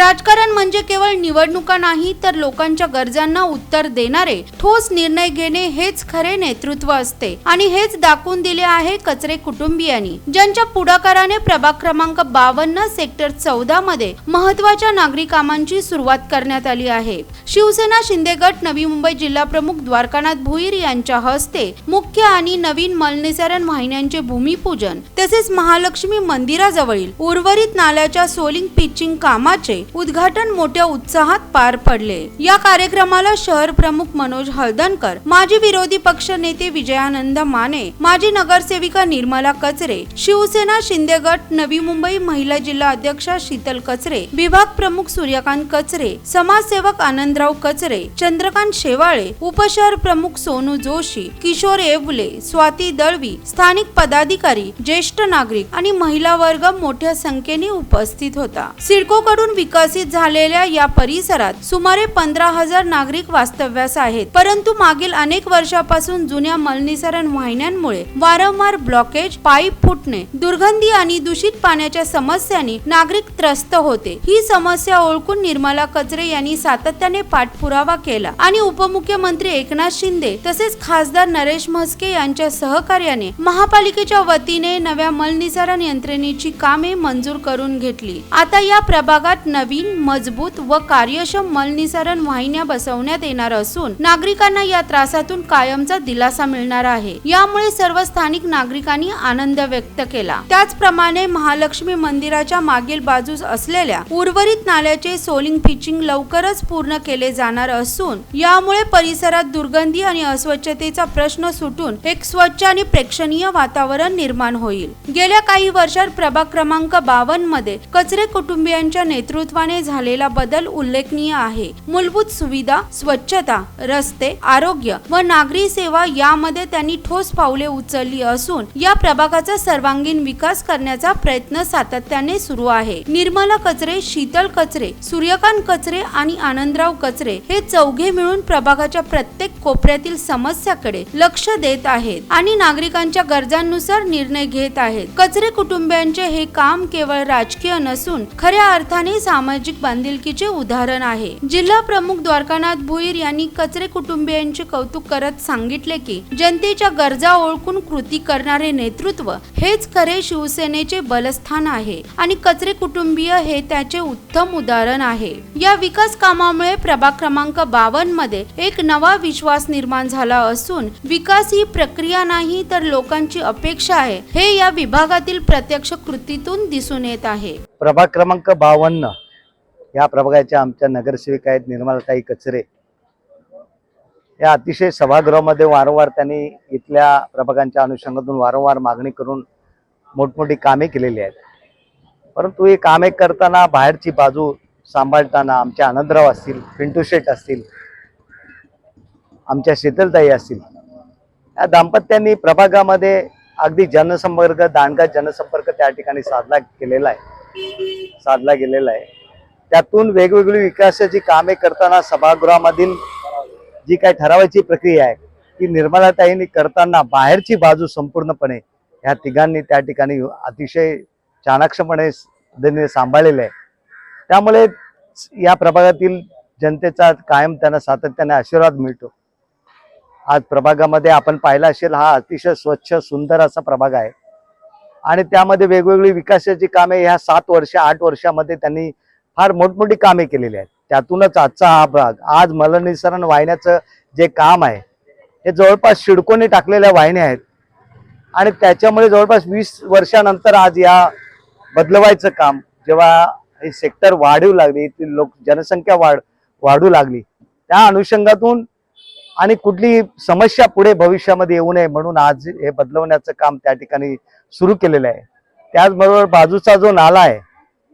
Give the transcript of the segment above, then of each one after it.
राजकारण म्हणजे केवळ निवडणुका नाही तर लोकांच्या गरजांना उत्तर देणारे ठोस निर्णय घेणे हेच खरे नेतृत्व असते. आणि हेच दाखवून दिले आहे कचरे कुटुंबियांनी ज्यांच्या पुढाकाराने प्रभाग क्रमांक बावन्न सेक्टर चौदा मध्ये महत्त्वाच्या नागरी कामांची सुरुवात करण्यात आली आहे. शिवसेना शिंदे गट नवी मुंबई जिल्हा प्रमुख द्वारकानाथ भुईर यांच्या हस्ते मुख्य आणि नवीन मलनिसारण वाहिन्यांचे भूमिपूजन तसेच महालक्ष्मी मंदिराजवळील उर्वरित नाल्याच्या सोलिंग पिचिंग कामाचे उद्घाटन मोठ्या उत्साहात पार पडले. या कार्यक्रमाला शहर प्रमुख मनोज हळदणकर माजी विरोधी पक्ष नेते विजयानंद माने माजी नगरसेविका निर्मला कचरे शिवसेना शिंदे गट नवी मुंबई महिला जिल्हा अध्यक्षा शीतल कचरे विभाग प्रमुख सूर्यकांत कचरे समाजसेवक आनंदराव कचरे चंद्रकांत शेवाळे उपशहर प्रमुख सोनू जोशी किशोर येवले स्वाती दळवी स्थानिक पदाधिकारी ज्येष्ठ नागरिक आणि महिला वर्ग मोठ्या संख्येने उपस्थित होता. सिडको कडून विकसित झालेल्या या परिसरात सुमारे पंधरा हजार नागरिक वास्तव्यास आहेत. परंतु मागील अनेक वर्षापासून जुन्या मलनिसरण वाहिन्यांमुळे वारंवार ब्लॉकेज पाईप फुटणे दुर्गंधी आणि दूषित पाण्याच्या समस्यांनी नागरिक त्रस्त होते. ही समस्या ओळखून निर्मला कचरे यांनी सातत्याने पाठपुरावा केला आणि उपमुख्यमंत्री एकनाथ शिंदे तसेच खासदार नरेश म्हस्के यांच्या सहकार्याने महापालिकेच्या वतीने नव्या मलनिसारण यंत्रणेची कामे मंजूर करून घेतली. आता या प्रभागात नवीन मजबूत व कार्यक्षम मलनिसारण वाहिन्या बसवण्यात येणार असून नागरिकांना या त्रासातून कायमचा दिलासा मिळणार आहे. यामुळे सर्व स्थानिक नागरिकांनी आनंद व्यक्त केला. त्याचप्रमाणे महालक्ष्मी मंदिराच्या मागील बाजूस असलेल्या उर्वरित नाल्याचे सोलिंग फिचिंग लवकरच पूर्ण केले जाणार असून यामुळे परिसरात दुर्गंधी आणि अस्वच्छतेचा प्रश्न सुटून एक स्वच्छ आणि प्रेक्षणीय वातावरण निर्माण होईल. गेल्या काही वर्षात प्रभाग क्रमांक बावन्नमध्ये कचरे कुटुंबियांच्या नेतृत्वाने झालेला बदल उल्लेखनीय आहे. मूलभूत सुविधा स्वच्छता रस्ते आरोग्य व नागरी सेवा यामध्ये त्यांनी ठोस पावले उचलली असून या प्रभागाचा सर्वांगीण विकास करण्याचा प्रयत्न सातत्याने सुरू आहे. निर्मला कचरे शीतल कचरे सूर्यकांत कचरे आणि आनंदराव कचरे हे चौघे मिळून प्रभागाच्या प्रत्येक कोपऱ्यातील समस्याकडे लक्ष देत आहेत आणि नागरिकांच्या गरजांनुसार निर्णय घेत आहेत. कचरे कुटुंबियांचे हे काम केवळ राजकीय नसून खऱ्या अर्थाने सामाजिक सामाजिक बांधिलकीचे उदाहरण आहे. जिल्हा प्रमुख द्वारकानाथ भुईर यांनी कचरे कुटुंबियांचे कौतुक करत सांगितले की जनतेच्या गरजा ओळखून कृती करणारे नेतृत्व हेच खरे शिवसेनेचे बलस्थान आहे आणि कचरे कुटुंबीय हे त्याचे उत्तम उदाहरण आहे. या विकास कामामुळे प्रभाग क्रमांक बावन्नमध्ये एक नवा विश्वास निर्माण झाला असून विकास ही प्रक्रिया नाही तर लोकांची अपेक्षा आहे हे या विभागातील प्रत्यक्ष कृतीतून दिसून येत आहे. प्रभाग क्रमांक बावन्न या प्रभागाच्या आमच्या नगरसेविका आहेत निर्मलाताई कचरे. या अतिशय सभागृहामध्ये वारंवार त्यांनी इथल्या प्रभागांच्या अनुषंगातून वारंवार मागणी करून मोठमोठी कामे केलेली आहेत. परंतु ही कामे करताना बाहेरची बाजू सांभाळताना आमचे आनंदराव असतील पिंटू शेठ असतील आमच्या शीतलताई असतील या दाम्पत्यांनी प्रभागामध्ये अगदी जनसंपर्क दांडगा जनसंपर्क त्या ठिकाणी साधला केलेला आहे. साधला गेलेला आहे. त्यातून वेगवेगळी विकासाची कामे करताना सभागृहामधील जी काही ठरावाची प्रक्रिया आहे ती निर्मलाताईंनी करताना बाहेरची बाजू संपूर्णपणे ह्या तिघांनी त्या ठिकाणी अतिशय चाणाक्षपणे सांभाळलेलं आहे. त्यामुळे या प्रभागातील जनतेचा कायम त्यांना सातत्याने आशीर्वाद मिळतो. आज प्रभागामध्ये आपण पाहिला असेल हा अतिशय स्वच्छ सुंदर असा प्रभाग आहे. आणि त्यामध्ये वेगवेगळी विकासाची कामे ह्या सात वर्ष आठ वर्षामध्ये त्यांनी फार मोठमोठी कामे केलेली आहेत. त्यातूनच आजचा हा भाग आज मलनिसरण वाहिन्याचं जे काम आहे हे जवळपास शिडकोने टाकलेल्या वाहिन्या आहेत. आणि त्याच्यामुळे जवळपास वीस वर्षानंतर आज या बदलवायचं काम जेव्हा हे सेक्टर वाढू लागली ती लोक जनसंख्या वाढ वाढू लागली त्या अनुषंगातून आणि कुठली समस्या पुढे भविष्यामध्ये येऊ नये म्हणून आज हे बदलवण्याचं काम त्या ठिकाणी सुरू केलेलं आहे. त्याचबरोबर बाजूचा जो नाला आहे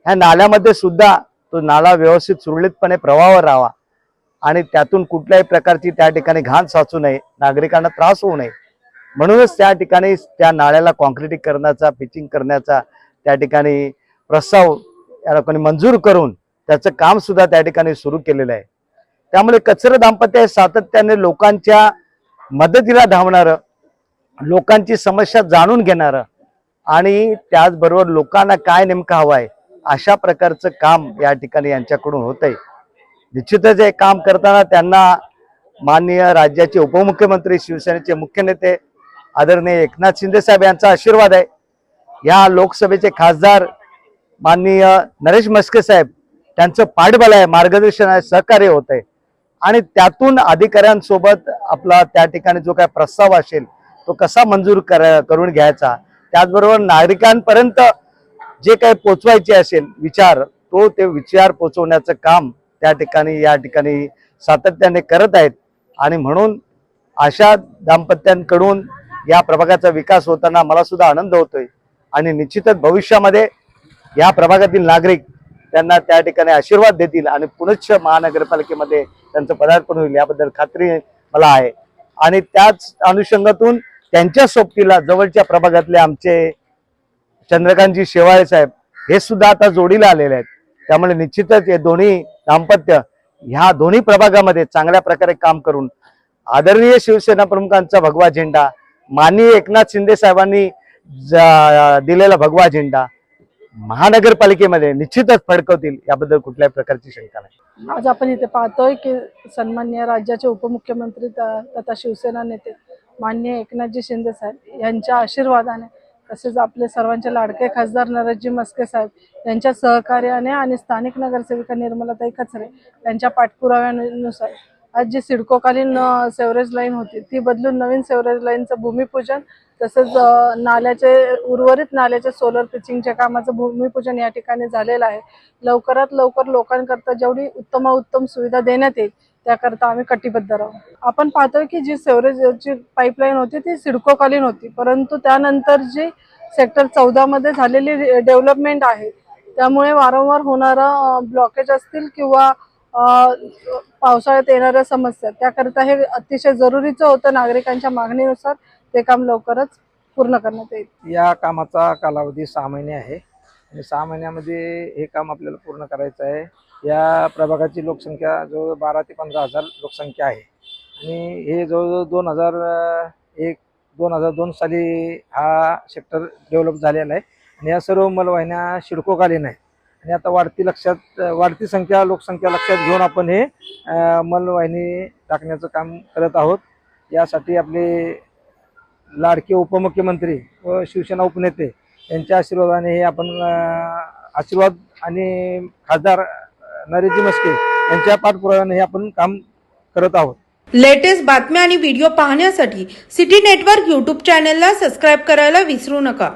ह्या नाल्यामध्ये सुद्धा तो नाला व्यवस्थित सुरळीतपणे प्रवाहावर राहावा. आणि त्यातून कुठल्याही प्रकारची त्या ठिकाणी घाण साचू नये नागरिकांना त्रास होऊ नये. म्हणूनच त्या ठिकाणी त्या नाल्याला करण्याचा पिचिंग करण्याचा त्या ठिकाणी प्रस्ताव या लोकांनी मंजूर करून त्याचं काम सुद्धा त्या ठिकाणी सुरू केलेलं आहे. त्यामुळे कचरा दाम्पत्य हे सातत्याने लोकांच्या मदतीला धावणारं लोकांची समस्या जाणून घेणारं आणि त्याचबरोबर लोकांना काय नेमकं हवं आहे अशा प्रकारचं काम या ठिकाणी यांच्याकडून होत आहे निश्चितच हे काम करताना त्यांना माननीय राज्याचे उपमुख्यमंत्री शिवसेनेचे मुख्य नेते आदरणीय एकनाथ शिंदे साहेब यांचा आशीर्वाद आहे. या लोकसभेचे खासदार माननीय नरेश मस्के साहेब त्यांचं पाठबल आहे मार्गदर्शन आहे सहकार्य होत आहे आणि त्यातून अधिकाऱ्यांसोबत आपला त्या ठिकाणी जो काय प्रस्ताव असेल तो कसा मंजूर कर करून घ्यायचा? त्याचबरोबर नागरिकांपर्यंत जे काही पोचवायचे असेल विचार तो ते विचार पोचवण्याचं काम त्या ठिकाणी या ठिकाणी सातत्याने करत आहेत. आणि म्हणून अशा दाम्पत्यांकडून या प्रभागाचा विकास होताना मला सुद्धा आनंद होतोय. आणि निश्चितच भविष्यामध्ये या प्रभागातील नागरिक त्यांना त्या ठिकाणी आशीर्वाद देतील आणि पुनश्च महानगरपालिकेमध्ये त्यांचं पदार्पण होईल याबद्दल खात्री मला आहे. आणि त्याच अनुषंगातून त्यांच्या सोबतीला जवळच्या प्रभागातले आमचे चंद्रकांतजी शेवाळे साहेब हे सुद्धा आता जोडीला आलेले आहेत. त्यामुळे निश्चितच हे दोन्ही दाम्पत्य ह्या दोन्ही प्रभागामध्ये चांगल्या प्रकारे काम करून आदरणीय शिवसेना प्रमुखांचा भगवा झेंडा माननीय एकनाथ शिंदे साहेबांनी ज- दिलेला भगवा झेंडा महानगरपालिकेमध्ये निश्चितच फडकवतील याबद्दल कुठल्याही प्रकारची शंका नाही. आज आपण इथे पाहतोय की सन्मान्य राज्याचे उपमुख्यमंत्री त- तथा शिवसेना नेते माननीय एकनाथजी शिंदे साहेब यांच्या आशीर्वादाने तसेच आपले सर्वांचे लाडके खासदार नरजी मस्के साहेब यांच्या सहकार्याने आणि स्थानिक नगरसेविका निर्मलाताई खचरे यांच्या पाठपुराव्यानुसार आज जी सिडकोकालीन सेवरेज लाईन होती ती बदलून नवीन सेवरेज लाईनचं भूमिपूजन तसेच नाल्याचे उर्वरित नाल्याचे सोलर पिचिंगच्या कामाचं भूमिपूजन या ठिकाणी झालेलं आहे. लवकरात लवकर लोकांकरता जेवढी उत्तम उत्तम सुविधा देण्यात येईल त्याकरता आम्ही कटिबद्ध राहू. आपण पाहतोय की जी सेवरेजची पाईपलाईन होती ती सिडकोकालीन होती. परंतु त्यानंतर जी सेक्टर चौदामध्ये झालेली डेव्हलपमेंट आहे त्यामुळे वारंवार होणारा ब्लॉकेज असतील किंवा पावसाळ्यात येणाऱ्या समस्या त्याकरता हे अतिशय जरुरीचं होतं नागरिकांच्या मागणीनुसार ते काम लवकरच पूर्ण करण्यात येईल. या कामाचा कालावधी सहा महिने आहे. आणि सहा महिन्यामध्ये हे काम आपल्याला पूर्ण करायचं आहे. या प्रभागाची लोकसंख्या जवळ बारा ते पंधरा हजार लोकसंख्या आहे. आणि हे जवळजवळ दोन हजार एक दोन हजार दोन साली हा सेक्टर डेव्हलप झालेला आहे. आणि या सर्व मलवाहिन्या शिडकोकालीन आहे आणि आता वाढती लक्षात वाढती संख्या लोकसंख्या लक्षात घेऊन आपण हे मलवाहिनी टाकण्याचं काम करत आहोत. यासाठी आपले लाडके उपमुख्यमंत्री व शिवसेना उपनेते यांच्या आशीर्वादाने हे आपण आशीर्वाद आणि खासदार नरेजी मस्के यांच्या पाठपुराव्याने हे आपण काम करत आहोत. लेटेस्ट बातम्या आणि व्हिडिओ पाहण्यासाठी सिटी नेटवर्क यूट्यूब चॅनेलला सबस्क्राईब करायला विसरू नका.